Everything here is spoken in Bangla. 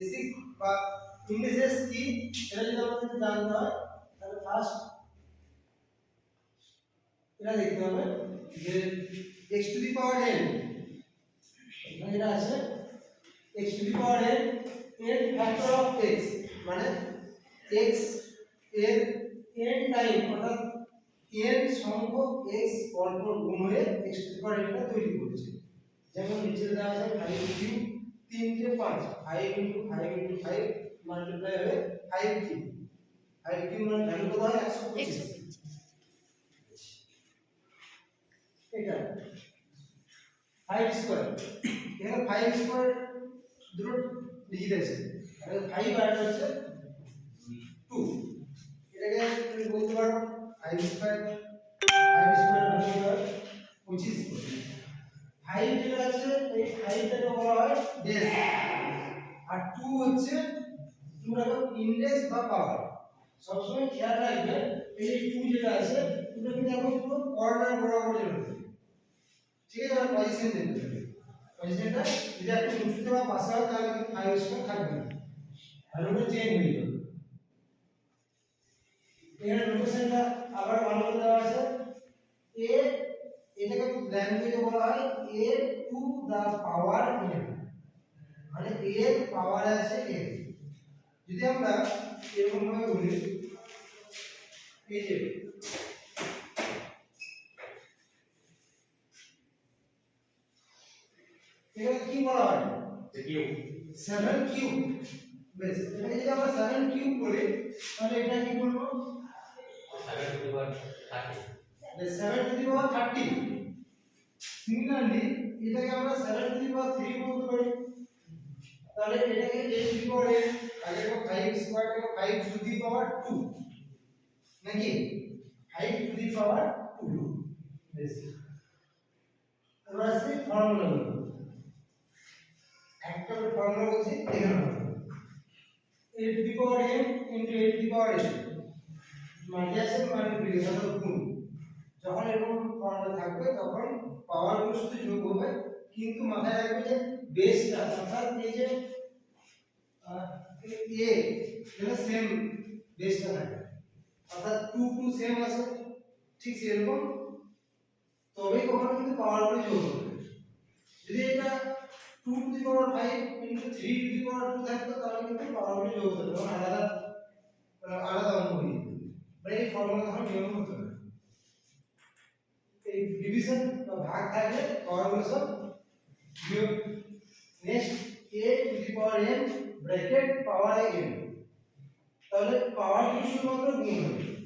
বেসিক বা ইন্ডিসেস কি সেটা যদি আমাদের জানতে হয় তাহলে ফার্স্ট এটা দেখতে হবে যে x to the power n. এখানে যেটা আছে x to the power n n factor of x. মানে x এর n টাইম অর্থাৎ n সংখ্যক x পরপর গুণ হয়ে x to the power n টা তৈরি করেছে যেমন নিচে দেওয়া আছে 5 কিউব তিনটে পাঁচ five into five into five multiply হবে ফাইভ কিউব ফাইভ কিউব মানে ভ্যালু কত হয়? একশো পঁচিশ। এটা। ফাইভ স্কোয়ার এখানে ফাইভ স্কোয়ার দুটো ডিজিট আছে। ফাইভ আর হচ্ছে টু এটাকে তুমি বলতে পারো ফাইভ স্কোয়ার ফাইভ স্কোয়ার পঁচিশ। ফাইভ যেটা আছে এই ফাইভটাকে বলা হয়? আর টু হচ্ছে তোমরা ইন্ডেক্স বা পাওয়ার সবসময় খেয়াল রাখবে, এই টু যেটা আছে ওটা কিন্তু এখন পুরো কর্নার বরাবর যাবে ঠিক আছে পজিশন দেখতে হবে। পজিশনটা যদি একটু উঁচুতে বা পাশে হয়, তাহলে কিন্তু ফাইভ স্কোয়ার থাকবে না। ভ্যালুটা চেঞ্জ হয়ে যাবে। এখানে লোকেশনটা আবার ভালো করে দেওয়া আছে। এ এটাকে ল্যাঙ্গুয়েজে বলা হয় a to the power N মানে এর পাওয়ার আছে এন যদি আমরা এরকম ভাবে বলি এই যে কি বলা হয়? কিউ সেভেন কিউব বেশ এটাকে যদি আমরা সেভেন কিউব বলি তাহলে এটা কি বলব? Seven to bar thirty the 7 to the power 30 এটাকে আমরা 7 to the power 3 বলতে পারি তাহলে এটাকে 8 to the power n আগে তো 5 স্কয়ার থেকে 5 to the power 2 নাকি? 5 to the power 2 বেশ। এবার আসছে ফর্মুলা গুলো। একটা করে ফর্মুলা বলছি, এখানে হবে 8 to the power n into 8 to the power n multiplication multiplication গুণ। যখন এরকম ফর্মুলা থাকবে, তখন পাওয়ারগুলো শুধু যোগ হবে কিন্তু মাথায় রাখবে যে বেসটা অর্থাৎ এই যে এ এটা সেম বেসটা থাকে। অর্থাৎ টু টু সেম আছে, ঠিক সেরকম। তবেই কখনো কিন্তু পাওয়ারগুলো যোগ হবে। যদি এটা two to the power five into three to the power two থাকতো, তাহলে কিন্তু পাওয়ারগুলো যোগ হতো তখন আলাদা আলাদা অঙ্ক হয়ে যেত। মানে এই ফর্মুলা তখন নিয়ম হতো না। এই ডিভিশন বা ভাগ থাকলে পাওয়ারগুলো সব বিয়োগ next a to the power n bracket power n. তাহলে পাওয়ার কি শুধুমাত্র গুণ হবে?